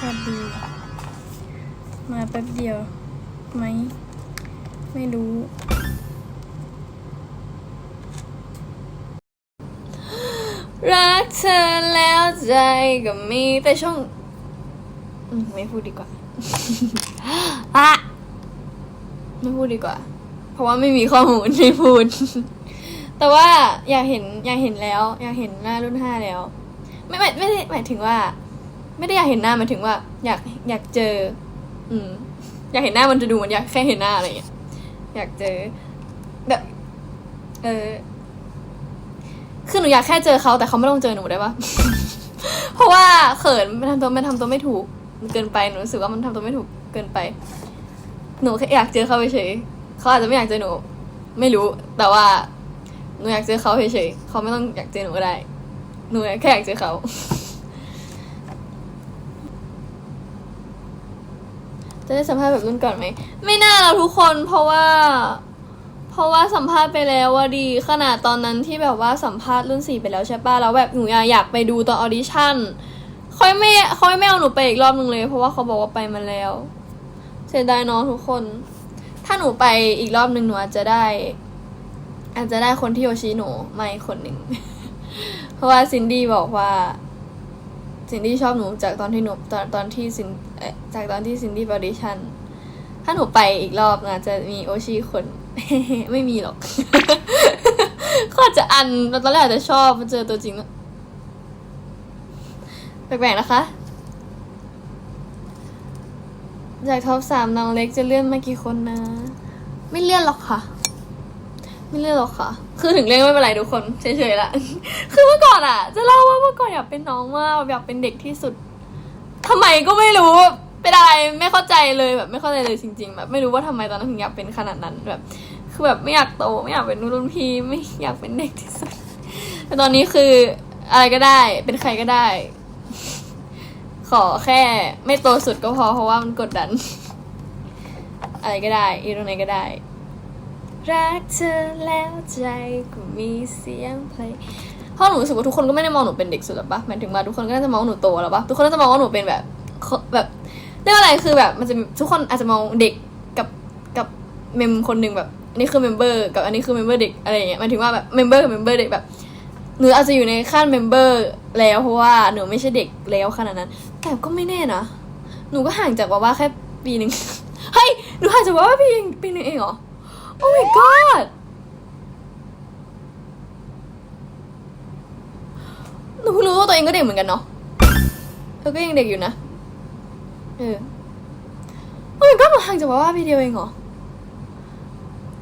ติดี มาแป๊บเดียวไหม ไม่รู้ รักเธอแล้วใจก็มีแต่ช่วงไม่พูดดีกว่าอะไม่พูดดีกว่า เพราะว่าไม่มีข้อมูลให้พูด แต่ว่าอยากเห็นอยากเห็นแล้ว อยากเห็นหน้ารุ่นห้าแล้ว ไม่ไม่ไม่หมายถึงว่า ไม่ได้อยากเห็นหน้ามายถึงว่า อยากอยากเจอ อืม อยากเห็นหน้ามันจะดูเหมือนอยากแค่เห็นหน้าอะไรอย่างเงี้ยอยากเจอ แบบ เออคือหนูอยากแค่เจอเขาแต่เขาไม่ต้องเจอหนูได้ปะเพราะว่าเขินมันทำตัวมันทำตัวไม่ถูกมันเกินไปหนูรู้สึกว่ามันทำตัวไม่ถูกเกินไป หนูแค่อยากเจอเขาเฉยเขาอาจจะไม่อยากเจอหนู ไม่รู้ แต่ว่าหนูอยากเจอเขาเฉยๆเขาไม่ต้องอยากเจอหนูก็ได้ หนูแค่อยากเจอเขา จะได้สัมภาษณ์แบบรุ่นก่อนไหม ไม่น่าเราทุกคนเพราะว่า เพราะว่าสัมภาษณ์ไปแล้วว่าดีขนาดตอนนั้นที่แบบว่าสัมภาษณ์รุ่นสี่ไปแล้วใช่ป่ะแล้วแบบหนูอยากไปดูตอนออดิชั่นเขาไม่เขาไม่เอาหนูไปอีกรอบนึงเลย เพราะว่าเขาบอกว่าไปมาแล้ว เสียดายเน้องทุกคน ถ้าหนูไปอีกรอบหนึ่งหนูอาจจะได้ อาจจะได้คนที่โยชิหนูมาอีกคนหนึ่งเพราะว่าซินดี้บอกว่า ซินดี้ชอบหนูจากตอนที่หนูตอนตอนที่ซินจากตอนที่ซินดี้ออดิชันถ้าหนูไปอีกรอบนะจะมีโอชิคน ไม่มีหรอกก็อาจจะอันตอนแรกอาจจะชอบมาเจอตัวจริงแล้วแปลกๆนะคะ จากท็อปสามน้องเล็กจะเลื่อนมากี่คนนะ ไม่เลื่อนหรอกค่ะ ไม่เลื่อนหรอกค่ะ คือถึงเลื่อนไม่เป็นไรทุกคนเฉยๆละ คือเมื่อก่อนอะ จะเล่าว่าเมื่อก่อนอยากเป็นน้องมากอยากเป็นเด็กที่สุดทำไมก็ไม่รู้ เป็นอะไรไม่เข้าใจเลยแบบ ไม่เข้าใจเลยจริง ๆ แบบ ไม่รู้ว่าทำไมตอนนั้นถึงอยากเป็นขนาดนั้นแบบ คือแบบไม่อยากโตไม่อยากเป็นรุ่นพี่ไม่อยากเป็นเด็กที่สุดแต่ตอนนี้คืออะไรก็ได้ เป็นใครก็ได้ ขอแค่ไม่โตสุดก็พอเพราะว่ามันกดดัน อะไรก็ได้อีตรงไหนก็ได้ รักเธอแล้วใจก็มีเสียงเพลงเพราะหนูรู้สึกว่าทุกคนก็ไม่ได้มองหนูเป็นเด็กสุดหรอปะหมายถึงว่าทุกคนก็น่าจะมองว่าหนูโตแล้วปะทุกคนน่าจะมองว่าหนูเป็นแบบแบบเรียกว่าอะไรคือแบบมันจะทุกคนอาจจะมองเด็กกับกับเมมคนหนึ่งแบบอันนี้คือเมมเบอร์กับอันนี้คือเมมเบอร์เด็กอะไรอย่างเงี้ยหมายถึงว่าแบบเมมเบอร์กับเมมเบอร์เด็กแบบหนูอาจจะอยู่ในขั้นเมมเบอร์แล้วเพราะว่าหนูไม่ใช่เด็กแล้วขนาดนั้น แต่ก็ไม่แน่นะหนูก็ห่างจากว่าว่าแค่ปีหนึ่งเฮ้ยหนูห่างจากว่าว่าปีปีหนึ่งเองเหรอ โอ้ my god หนูเพิ่งรู้ว่าตัวเองก็เด็กเหมือนกันเนาะเธอก็ยังเด็กอยู่นะ เออโอ้ my god หนูห่างจากว่าว่าพี่เดียวเองเหรอ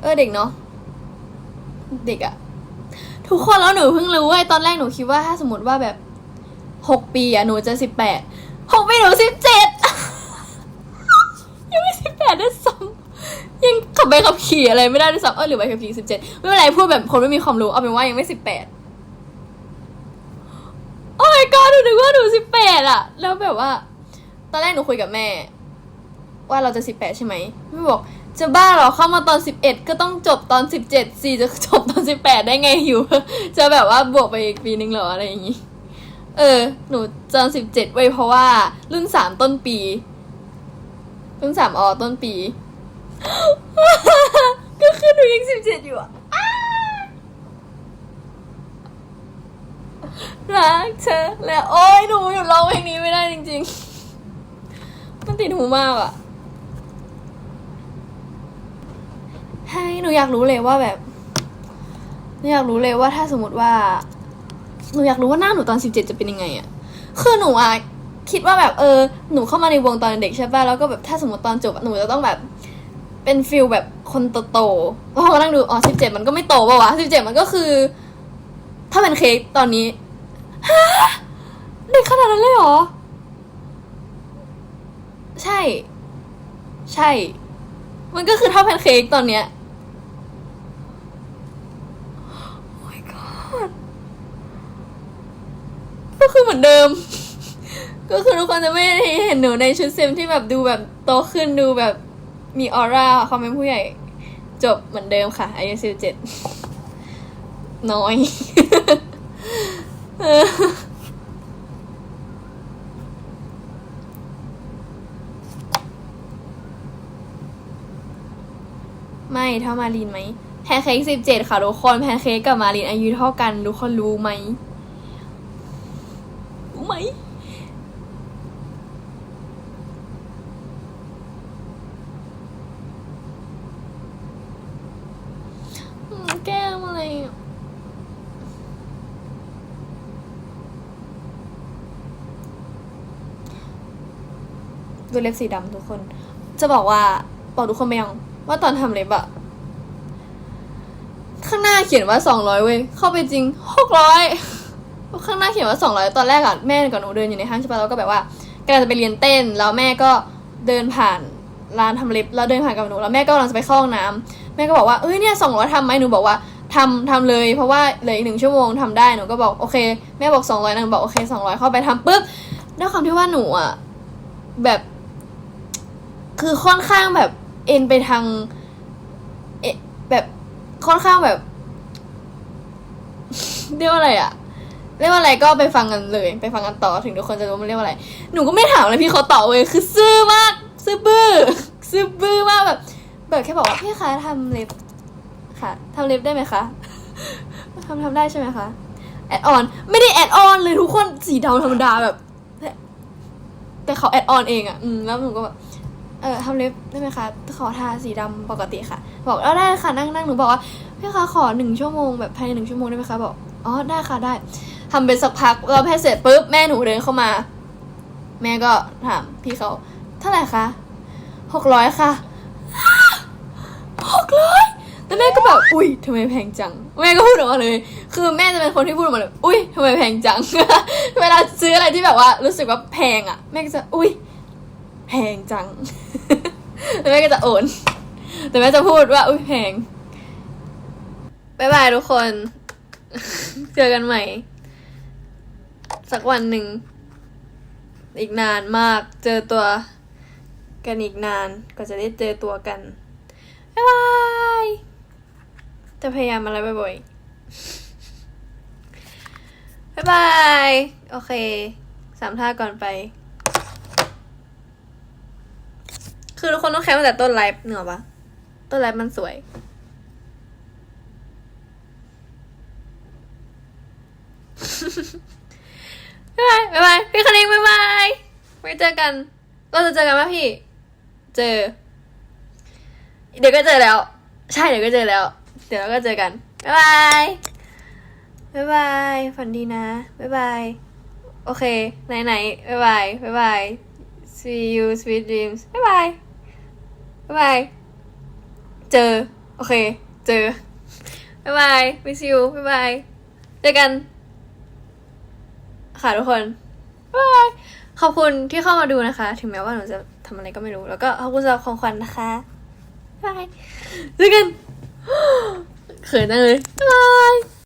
เออเด็กเนาะ เด็กอะทุกคนแล้วหนูเพิ่งรู้เว้ยตอนแรกหนูคิดว่าถ้าสมมติว่าแบบหกปีอะหนูจะสิบแปดหกปีหนูสิบเจ็ด ยังไม่สิบแปดด้วยซ้ำยังขับ ใบขับขี่อะไรไม่ได้ด้วยซ้ำเออหรือใบขับขี่สิบเจ็ดไม่เป็นไรพูดแบบคนไม่มีความรู้เอาเป็นว่ายังไม่สิบแปดโอ้ my god หนูนึกว่าหนูสิบแปดอะแล้วแบบว่า ตอนแรกหนูคุยกับแม่ ว่าเราจะสิบแปดใช่ไหมแม่บอกจะบ้าเหรอเข้ามาตอนสิบเอ็ดก็ต้องจบตอนสิบเจ็ดสี่จะจบตอนสิบแปดได้ไงอยู่ จะแบบว่าบวกไปอีกปีนึงเหรออะไรอย่างงี้ เออ หนูตอนสิบเจ็ดไว้เพราะว่ารุ่นสามต้นปี รุ่นสามอต้นปี ก็คือหนูยังสิบเจ็ดอยู่อะรักเธอแล้วโอ้ยหนูหยุดร้องเพลงนี้ไม่ได้จริงๆ มันติดหูมากอะให้หนูอยากรู้เลยว่าแบบหนูอยากรู้เลยว่าถ้าสมมติว่าหนูอยากรู้ว่าหน้าหนูตอนสิบเจ็ดจะเป็นยังไงอะคือหนูอะคิดว่าแบบเออหนูเข้ามาในวงตอนเด็กใช่ป่ะแล้วก็แบบถ้าสมมติตอนจบหนูจะต้องแบบ เป็นฟิลแบบคนโตๆแล้วพอมานั่งดู อ๋อสิบเจ็ดมันก็ไม่โตป่าวะสิบเจ็ดมันก็คือ ถ้าเป็นเค้กตอนนี้เด็กขนาดนั้นเลยเหรอ ใช่ ใช่ มันก็คือเท่าแพนเค้กตอนเนี้ย โอ้ my god ก็คือเหมือนเดิม ก็คือทุกคนจะไม่ได้เห็นหนูในชุดเซมที่แบบดูแบบโตขึ้นดูแบบ มีออร่าความเป็นผู้ใหญ่ จบเหมือนเดิมค่ะอายุสิบเจ็ดน้อย ไม่เท่ามารีนไหมแพนเค้กสิบเจ็ดค่ะทุกคนแพนเค้กกับมารีนอายุเท่ากันทุกคนรู้ไหมรู้ไหมูเล็บสีดำทุกคน จะบอกว่าบอกทุกคนไปยังว่าตอนทำเล็บอะข้างหน้าเขียนว่าสองร้อยเว้ยเข้าไปจริงหกร้อยข้างหน้าเขียนว่าสองร้อยตอนแรกอะแม่กับหนูเดินอยู่ในห้างใช่ปะแล้วก็แบบว่ากำลังจะไปเรียนเต้น แล้วแม่ก็เดินผ่านร้านทำเล็บแล้วเดินผ่านกับหนูแล้วแม่ก็กำลังจะไปเข้าห้องน้ำแม่ก็บอกว่าเอ้ยเนี่ยสองร้อยทำไหมหนูบอกว่าทำทำเลยเพราะว่าเหลืออีกหนึ่งชั่วโมงทำได้หนูก็บอกโอเคแม่บอกสองร้อยนะหนูบอกโอเคสองร้อยเข้าไปทำปุ๊บด้วยความที่ว่าหนูอะแบบ คือค่อนข้างแบบเอ็นไปทางเอแบบค่อนข้างแบบ เรียกว่าอะไรอะเรียกว่าอะไรก็ไปฟังกันเลย ไปฟังกันต่อถึงทุกคนจะรู้มันเรียกว่าอะไร หนูก็ไม่ถามเลยพี่เขาตอบเลยคือซื่อมาก ซื่อบื้อซื่อบื้อมากแบบ แบบแค่บอกว่าพี่คะทำเล็บค่ะทำเล็บได้ไหมคะทำทำได้ใช่ไหมคะแอดออนไม่ได้แอดออนเลยทุกคนสีดำธรรมดาแบบแต่แต่เขาแอดออนเองอะอืมแล้วหนูก็แบบ เออทำเล็บได้ไหมคะ ขอทาสีดำปกติค่ะ บอกแล้วได้ค่ะนั่งนั่งหนูบอกว่าพี่คะขอหนึ่งชั่วโมงแบบภายในหนึ่งชั่วโมงได้ไหมคะบอกอ๋อได้ค่ะได้ทำเป็นสักพักเราแพ้เสร็จปุ๊บแม่หนูเดินเข้ามา แม่ก็ถามพี่เขาเท่าไหร่คะหกร้อยค่ะหกร้อยแล้วแม่ก็แบบอุ้ยทำไมแพงจัง แม่ก็พูดออกมาเลย คือแม่จะเป็นคนที่พูดออกมาเลย อุ้ยทำไมแพงจัง เวลาซื้ออะไรที่แบบว่ารู้สึกว่าแพงอะ แม่ก็จะอุ้ย แพงจัง แล้วแม่ก็จะโอน แต่แม่จะพูดว่า อุ้ยแพงบายบายทุกคน เจอกันใหม่ สักวันหนึ่ง อีกนานมาก เจอตัวกันอีกนานก็จะได้เจอตัวกันบายบาย จะพยายามอะไรบ่อยๆบายบาย โอเค สามท่าก่อนไป คือทุกคนต้องแคปตั้งแต่ต้นไลฟ์เหนือปะต้นไลฟ์มันสวย บ๊ายบายบ๊ายบายพี่คณิงบ๊ายบายไว้เจอกัน เราจะเจอกันไหมพี่ เจอ เดี๋ยวก็เจอแล้ว ใช่เดี๋ยวก็เจอแล้ว เดี๋ยวเราก็เจอกัน บ๊ายบายบ๊ายบายฝันดีนะ บ๊ายบาย โอเค ไหนไหนๆบ๊ายบายบ๊ายบาย see you sweet dreams บ๊ายบาย บ๊ายบาย เจอ โอเค เจอ บ๊ายบาย miss you บ๊ายบาย เจอกัน ค่ะทุกคน บ๊ายบาย ขอบคุณที่เข้ามาดูนะคะ ถึงแม้ว่าหนูจะทำอะไรก็ไม่รู้ แล้วก็ขอบคุณสำหรับของขวัญนะคะ บ๊ายบาย เจอกันเขินจังเลย บ๊ายบาย